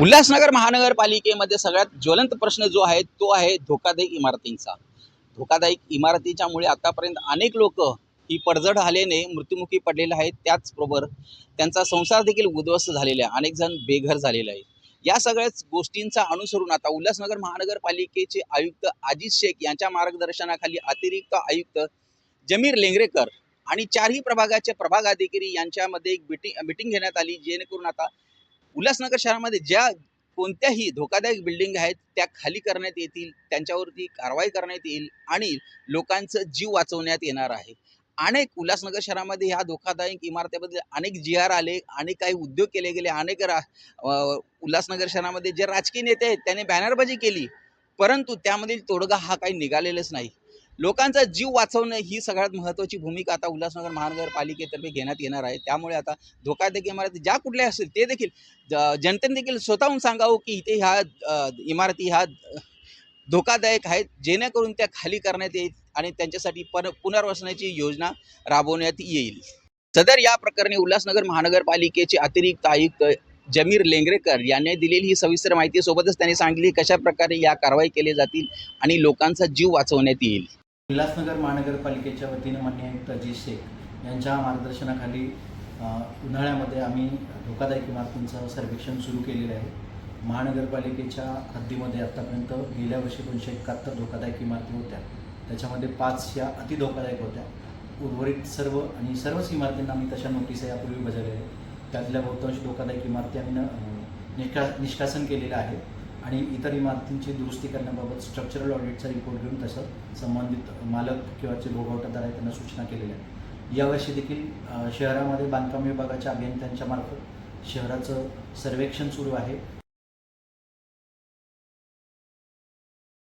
उल्हासनगर महानगरपालिकेमध्ये सगळ्यात ज्वलंत प्रश्न जो आहे तो आहे धोकादायक इमारतींचा. धोकादायक इमारतीच्यामुळे आतापर्यंत अनेक लोक ही पडझड आल्याने मृत्युमुखी पडलेले आहेत. त्याचबरोबर त्यांचा संसार देखील उद्ध्वस्त झालेला आहे. अनेक जण बेघर झालेले आहेत. या सगळ्याच गोष्टींचा अनुसरून आता उल्हासनगर महानगरपालिकेचे आयुक्त अजित शेख यांच्या मार्गदर्शनाखाली अतिरिक्त आयुक्त जमीर लेंगरेकर आणि चारही प्रभागाचे प्रभाग अधिकारी यांच्यामध्ये एक मिटिंग मिटिंग घेण्यात आली. जेणेकरून आता उल्हासनगर शहरामध्ये ज्या कोणत्याही धोकादायक बिल्डिंग आहेत त्या खाली करण्यात येतील त्यांच्यावरती कारवाई करण्यात येईल आणि लोकांचं जीव वाचवण्यात येणार आहे. अनेक उल्हासनगर शहरामध्ये ह्या धोकादायक इमारतीबद्दल अनेक जी आर आले अनेक काही उद्योग केले गेले अनेक रा उल्हासनगर शहरामध्ये जे राजकीय नेते आहेत त्यांनी बॅनरबाजी केली. परंतु त्यामधील तोडगा हा काही निघालेलाच नाही. लोकांचा जीव वाचवणं ही सगळ्यात महत्त्वाची भूमिका आता उल्हासनगर महानगरपालिकेतर्फे घेण्यात येणार आहे. त्यामुळे आता धोकादायक इमारती ज्या कुठल्या असतील ते देखील जनतेने देखील स्वतःहून सांगावं की इथे ह्या इमारती ह्या धोकादायक आहेत जेणेकरून त्या खाली करण्यात येईल आणि त्यांच्यासाठी पर पुनर्वसनाची योजना राबवण्यात येईल. सदर या प्रकरणी उल्हासनगर महानगरपालिकेचे अतिरिक्त आयुक्त जमीर लेंगरेकर यांनी दिलेली ही सविस्तर माहिती सोबतच त्यांनी सांगितली कशा प्रकारे या कारवाई केली जातील आणि लोकांचा जीव वाचवण्यात येईल. उल्हासनगर महानगरपालिकेच्या वतीनं मान्य आयुक्त अजित शेख यांच्या मार्गदर्शनाखाली उन्हाळ्यामध्ये आम्ही धोकादायक इमारतींचं सर्वेक्षण सुरू केलेलं आहे. महानगरपालिकेच्या हद्दीमध्ये आत्तापर्यंत गेल्या वर्षी दोनशे एकाहत्तर धोकादायक इमारती होत्या. त्याच्यामध्ये पाच या अति धोकादायक होत्या. उर्वरित सर्व आणि सर्वच इमारतींना आम्ही तशा नोटीस यापूर्वी बजावल्या आहेत. त्यातल्या बहुतांश धोकादायक इमारती आम्ही निष्का निष्कासन केलेलं आहे. आणि इतर इमारतींची दुरुस्ती करण्याबाबत स्ट्रक्चरल ऑडिटचा रिपोर्ट घेऊन तसं संबंधित मालक किंवा जे भोगवटादार आहेत त्यांना सूचना केलेल्या आहेत. यावर्षी देखील शहरामध्ये बांधकाम विभागाच्या अभियंत्यांच्या मार्फत शहराचं सर्वेक्षण सुरू आहे.